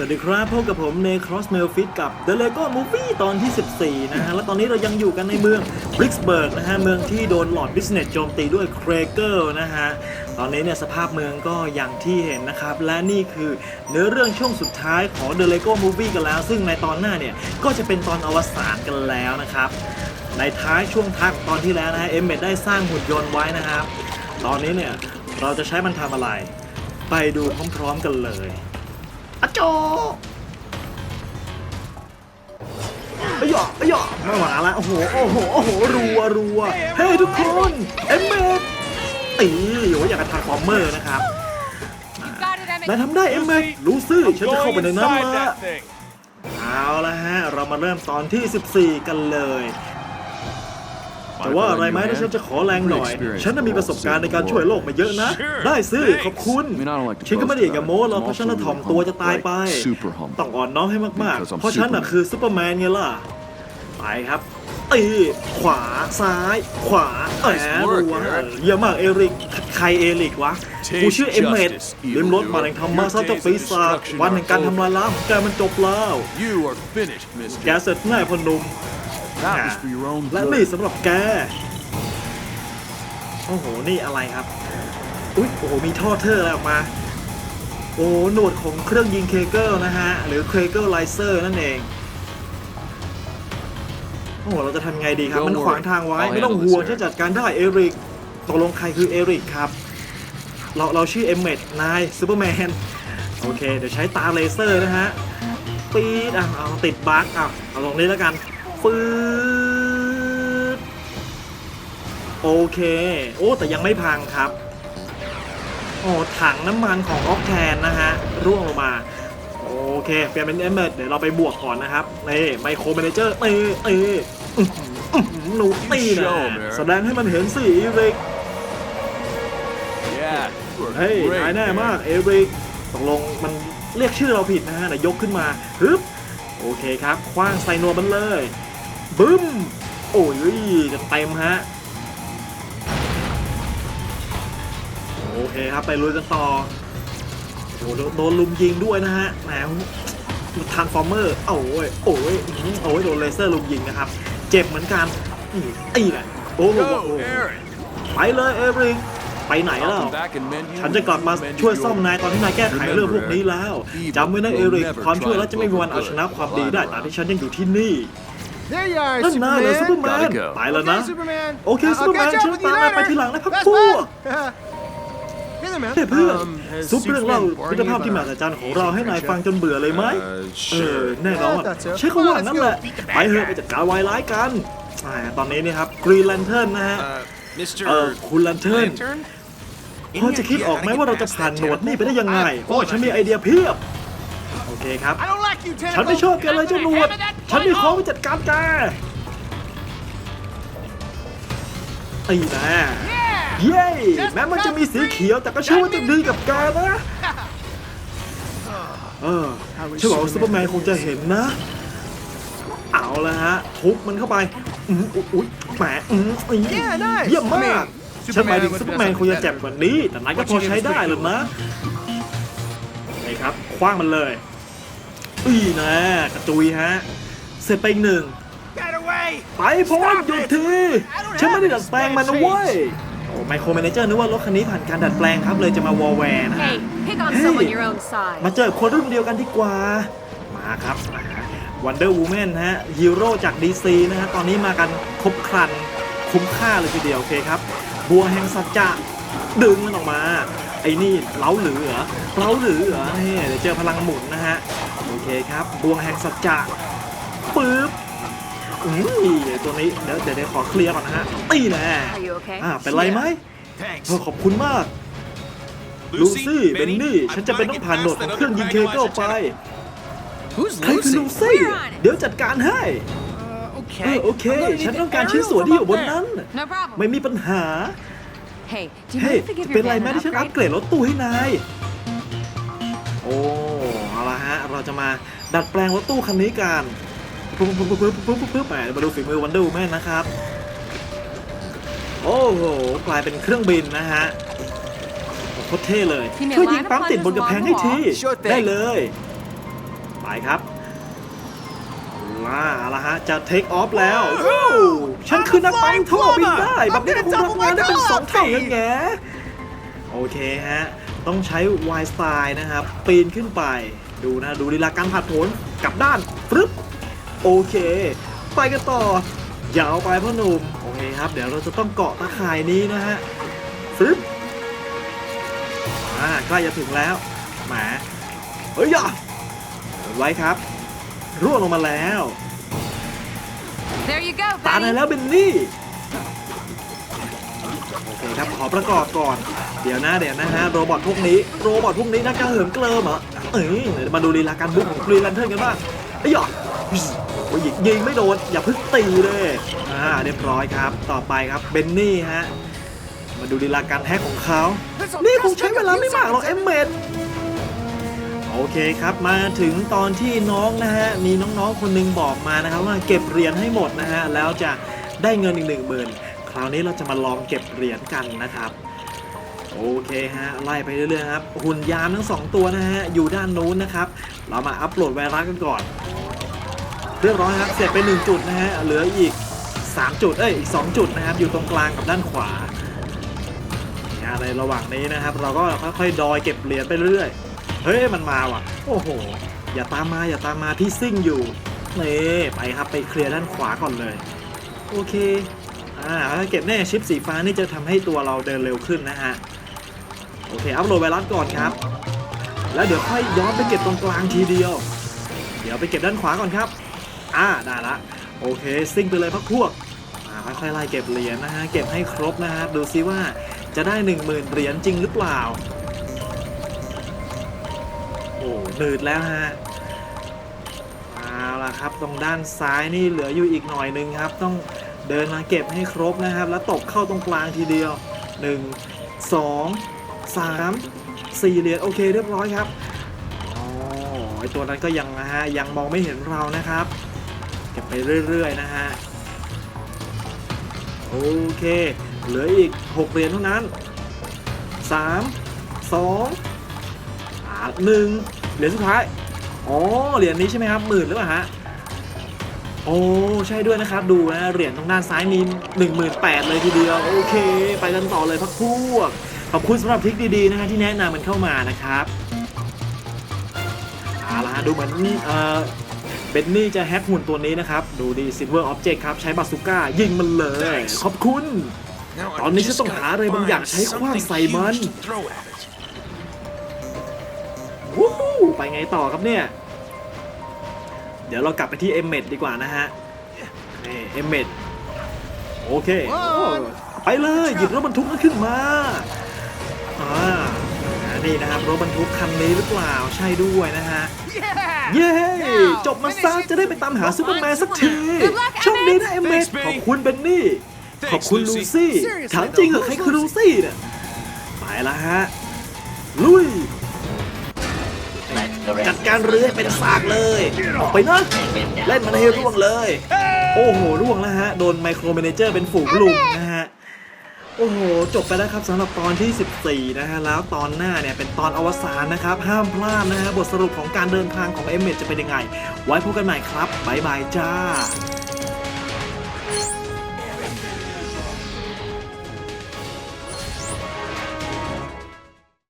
สวัสดีครับพบกับผมใน Cross m a i l Fit กับ The Lego Movie ตอนที่ 14 นะฮะ และตอนนี้เรายังอยู่กันในเมือง b r i x b u r g นะฮะ เมืองที่โดนหลอดบิสเนสโจมตีด้วยเครเกอร์นะฮะ ตอนนี้เนี่ยสภาพเมืองก็อย่างที่เห็นนะครับ และนี่คือเนื้อเรื่องช่วงสุดท้ายของ The Lego Movie กันแล้ว ซึ่งในตอนหน้าเนี่ย ก็จะเป็นตอนอวสานกันแล้วนะครับ ในท้ายช่วงทักตอนที่แล้วนะฮะเอ็มเมดได้สร้างหุ่นยนต์ไว้นะครับ ตอนนี้เนี่ยเราจะใช้มันทำอะไร ไปดูพร้อมๆกันเลย อะโจอะหยอกอะหยอกไม่หวาละโอ้โหโอ้โหโอ้โหรัวรัวเฮ้ยทุกคนเอ็มเมดตีโอ้ยอยากกระทาฟอร์เมอร์นะครับ Got it, Emmett. นายทำได้เอ็มเมดรู้ซื่อฉันจะเข้าไปในนั้น inside ละ that thing. เอาละฮะ เรามาเริ่มตอนที่ 14 กันเลย แต่ว่าอะไรไหมถ้าฉันจะขอแรงหน่อย ฉันน่ะมีประสบการณ์ในการช่วยโลกมาเยอะนะ ได้สิขอบคุณ ฉันก็ไม่ได้อยากจะโม้หรอกเพราะฉันน่ะถ่อมตัวจะตายไป ต้องอ่อนน้อมให้มากๆ เพราะฉันน่ะคือซูเปอร์แมนไงล่ะ ไปครับตีขวาซ้าย ขวาแหมรัวเยี่ยมมากเอริก ใครเอริกวะ กูชื่อเอมเมดลิมรถมาแห่งธรรมะซะเจ้าปีศาจวันแห่งการทำลายล้างของแกมันจบแล้ว You are finished, แก mister. เสร็จแน่พอหนุ่ม That was for your own และนี่ good. สำหรับแก โอ้โห นี่อะไรครับ อุ๊ย โอ้โห มีท่อเทอร์อะไรออกมา โอ้โหหนวดของเครื่องยิงเคเกิลนะฮะ หรือเคเกิลไลเซอร์นั่นเอง โอ้โห เราจะทำไงดีครับ มันขวางทางไว้ ไม่ต้องห่วงฉันจัดการได้เอริก ตกลงใครคือเอริกครับ เรา เราชื่อเอมเมดนายซูเปอร์แมน โอเค เดี๋ยวใช้ตาเลเซอร์นะฮะ ปีดอะเอาติดบั๊กอะเอาตรงนี้แล้วกัน ฟืดโอเค โอ้ แต่ยังไม่พังครับโอ้ถังน้ำมันของออกแทนนะฮะ ร่วงลงมา โอเค เปลี่ยนเป็นเอเมดเดี๋ยวเราไปบวกก่อนนะครับนี่ไมโครแมเนเจอร์เอ้เอ้อื้อหืออื้อหือหนูตีนะ Show 'em, Eric. แสดงให้มันเห็นสิอีริก Yeah. you are เฮ้ย great, นายแน่ man. มากเอริกตกลงมันเรียกชื่อเราผิดนะฮะไหนยกขึ้นมาฮึบโอเคครับคว้างใส่นวมมันเลย บึ้ม โอ้ยจะเต็มฮะ โอเคครับไปลุยกันต่อโอ้โหโดนโดนลุมยิงด้วยนะฮะแหมทานฟอร์เมอร์โอ้ยโอ้ยอื้อหือโอ้ยโดนเลเซอร์ลุมยิงนะครับ เจ็บเหมือนกันนี่ตีแหละโอ้โห Go, Eric. ไปเลยเอริกไปไหนแล้ว I'll come back and mend you ฉันจะกลับมา when you mend ช่วย your- ซ่อมนายตอนที่นายแก้ไขเรื่องพวกนี้แล้ว Remember, จำไว้นะเอ evil ริก will never ความชั่วแล้ว triumph จะไม่มีวัน over เอาชนะ good ความดีได้ตามที่ฉันยังอยู่ที่นี่ There you are, นั่นนายเหรอซูเปอร์แม Superman. น Gotta go. ไปแล้วนะ Okay, Superman. โอเค Uh, ซูเปอร์แมน I'll catch ฉั up น with you ตามนาย later. ไปทีหลังนะครับ Best พวก bud. Hey there, man. เฮ้ยเพื่อน Um, has ซุปเรื่องเล่า Superman มิตรภาพที่มหัศจรรย์ของเราให้นายฟังจนเบื่อเลยไหม Uh, เออแน่นอน Yeah, I thought so. ใช้คำว่า Well, let's งั้นแหละ go beat the bad ไปเถอะไปจัดการวายร้ายกันอ่าตอนนี้นี่ครับกรีแลนเทิร์นนะฮะ Uh, Mr. เออคุณแลนเทิร์น Lantern? พอจะคิดออกไหมว่าเราจะผ่านหนวดนี่ไปได้ยังไง โอ้ยฉันมีไอเดียเพียบโอ เคครับ I don't like you, ฉันไม่ Tentacle. ชอบแกเลยเจ้าหนวด ฉันมีของไปจัดการแกไอ้แน่เย้ แม้มันจะมีสีเขียวแต่ก็เชื่อว่าจะดีกับแกนะ เออเชื่อว่าซูเปอร์แมนคงจะเห็นนะ เอาละฮะ ทุบมันเข้าไป อืมอุ๊ยอุ๊ยแหมอืมอี Yeah, nice. เยี่ยมมาก I mean, ฉันหมายถึง Superman ซูเปอร์แมนคงจะเจ็บกว่านี้ แต่นายก็พอใช้ได้เลยนะนี่ครับ คว้างมันเลย อีนะกระจุยฮะ เสร็จไปอีกหนึ่ง Get away. ไปพ้นหยุดทีฉันไม่ได้ดัดแปลงมันนะเว้ยโอ้ไมโครแมเนเจอร์นึกว่ารถคันนี้ผ่านการดัดแปลงครับเลยจะมาวอลแวร์นะฮะ Hey, pick on Hey. someone your own size. มาเจอคนรุ่นเดียวกันดีกว่า มาครับวันเดอร์วูแมนฮะฮีโร่จาก DC นะฮะตอนนี้มากันครบครัน คุ้มค่าเลยทีเดียวโอเคครับ บัวแห่งสัจจะดึงมันออกมา ไอ้นี่เล้าหรือเหรอเล้าหรือเหรอนี่เดี๋ยวเจอพลังหมุนนะฮะโอ เคครับบัวแห่งสัจจะปึ๊บอุ้ยตัวนี้เดี๋ยวเดี๋ยวเดี๋ยวขอเคลียร์ก่อนนะฮะตีแน่ Are you okay? อ่าเป็นไรไหม Thanks. เออขอบคุณมากลูซี่เบนนี่ฉันจะเป็นต้องผ่านโหนดของเครื่องยิงเคเกิลไป Who's ใครคือลูซี่เดี๋ยวจัดการให้ Uh, เออ okay. โอเค I'm gonna need ฉัน the ต้องการ aerial ชิ้นส่วน from ที่อยู่ up บน there. นั้น No problem. ไม่มีปัญหา Hey, do you เฮ้ย mind if I give เป็น your ไร van ไหม an ที่ฉันอัป upgrade? เกรดรถตู้ให้นาย โอ้เอาละฮะ เราจะมาดัดแปลงรถตู้คันนี้กันปุ๊บปุ๊บปุ๊บปุ๊บปุ๊บปุ๊บปุ๊บแหมมาดูฝีมือวันดอร์แมนนะครับ โอ้โหกลายเป็นเครื่องบินนะฮะโคตรเท่เลยที่มีช่วยยิงปั๊มติดบนกระแพงให้ทีได้เลยไปครับมาเอาละฮะ จะเทคออฟแล้ว ฉันคือนักปั๊มท่อบินได้ แบบนี้ก็คงทำงานได้เป็นสองเท่าเงี้ยแงโอเคฮะ ต้องใช้ Y style นะครับ ปีนขึ้นไป ดูนะดูลีลาการผัดโผนกลับด้านฟรึบโอเค ไปกันต่อยาวไปพ่อหนุ่มโอเคครับ เดี๋ยวเราจะต้องเกาะตะข่ายนี้นะฮะฟรึบอ่าใกล้จะถึงแล้วแหมเฮ้ยอย่าไว้ครับ ร่วงลงมาแล้ว There you go, ตาได้ Betty. แล้วเบนนี่ โอเคครับขอประกอบก่อน เดี๋ยวนะเดี๋ยวนะฮะโรบอทพวกนี้โรบอทพวกนี้น่าจะเหิมเกลิมเหรอเอ้ยมาดูลีลาการบุกของกรีนแลนเทิร์นกันบ้างไอ้ยหยอโอ้ยยิงไม่โดนอย่าเพึ่งตีเลยอ่าเรียบร้อยครับ ต่อไปครับเบนนี่ฮะมาดูลีลาการแฮกของเขา นี่คงใช้เวลาไม่มากหรอกเอ็มเมดโอเคครับมาถึงตอนที่น้องนะฮะมีน้องๆคนหนึงบอกมานะครับว่าเก็บเหรียญให้หมดนะฮะแล้วจะได้เงินอีกหนึ่งหมื่น ราวนี้เราจะมาลองเก็บเหรียญกันนะครับโอเคฮะไล่ไปเรื่อยๆครับหุ่นยามทั้งสองตัวนะฮะอยู่ด้านนู้นนะครับ เรามาอัปโหลดไวรัสกันก่อน เรียบร้อยครับเสร็จไปหนึ่งจุดนะฮะเหลืออีก 3 จุดเอ้ยอีก 2 จุดนะครับ อยู่ตรงกลางกับด้านขวาในระหว่างนี้นะครับ เราก็ค่อยๆดอยเก็บเหรียญไปเรื่อยเฮ้ยมันมาว่ะ โอ้โห อย่าตามมาอย่าตามมาพี่ซิ่งอยู่นี่ไปครับไปเคลียร์ด้านขวาก่อนเลย โอเค อ่าถ้าเก็บแน่ชิปสีฟ้านี่จะทำให้ตัวเราเดินเร็วขึ้นนะฮะ โอเค อัพโหลดไวรัสก่อนครับ แล้วเดี๋ยวค่อยย้อนไปเก็บตรงกลางทีเดียว เดี๋ยวไปเก็บด้านขวาก่อนครับ อ่า ได้ละ โอเค ซิ่งไปเลยพักพวกอ่าค่อยๆไล่เก็บเหรียญนะฮะ เก็บให้ครบนะฮะ ดูซิว่าจะได้ 1 0,000 เหรียญจริงหรือเปล่า โอ้หนืดแล้วฮะเอาละครับ ตรงด้านซ้ายนี่เหลืออยู่อีกหน่อยหนึงครับ ต้อง เดินมาเก็บให้ครบนะครับ แล้วตกเข้าตรงกลางทีเดียว 1 2 3 4เหรียญโอเคเรียบร้อยครับอ๋อไอตัวนั้นก็ยังนะฮะยังมองไม่เห็นเรานะครับ เก็บไปเรื่อยๆนะฮะโอเค เหลืออีก 6 เหรียญเท่านั้น 3 2อ่าหนึ่งเหรียญสุดท้าย อ๋อ เหรียญนี้ใช่ไหมครับหมื่นหรือเปล่าฮะ โอ้ใช่ด้วยนะครับดูนะเหรียญตรงด้านซ้ายมี18,000เลยทีเดียวโอเค ไปกันต่อเลยพักพวก ขอบคุณสำหรับทริคดีๆนะฮะที่แนะนำมันเข้ามานะครับเอาละฮะดูเหมือนเอ่อเบนนี่จะแฮกหุ่นตัวนี้นะครับ ดูดี Silver Object ครับ ใช้บาซูก้า ยิงมันเลย ขอบคุณ Now ตอนนี้ฉันต้องหาอะไรบางอย่างใช้ขว้างใส่มัน huge to throw at it. วู้ฮู้ไปไงต่อครับเนี่ย เดี๋ยวเรากลับไปที่เอมเมดดีกว่านะฮะนี่เอมเมดโอเคโอ้ไปเลยหยิบรถบรรทุกนั้นขึ้นมาอ่านี่นะครับรถบรรทุกคันนี้หรือเปล่าใช่ด้วยนะฮะ Yeah! เย้จบมาซะจะได้ไปตามหาซูเปอร์แมนสักที Good luck, โชคดีนะเอมเมด Thanks, Benny. ขอบคุณเบนนี่ Thanks, ขอบคุณลู Lucy. ซี่ Seriously, ถามจริงเหรอ though, ใคร who's คือลูซี่เนี่ยไปละฮะลุย จัดการเรือให้เป็นซากเลย ออกไปนะ เล่นมันให้ร่วงเลย โอ้โหร่วงแล้วฮะ โดนไมโครเมเนเจอร์เป็นฝูงลุงนะฮะ โอ้โห จบไปแล้วครับสำหรับตอนที่ 14 นะฮะ แล้วตอนหน้าเนี่ย เป็นตอนอวสานนะครับ ห้ามพลาดนะฮะ บทสรุปของการเดินทางของเอเมจะเป็นยังไง ไว้พบกันใหม่ครับ บ๊ายบายจ้า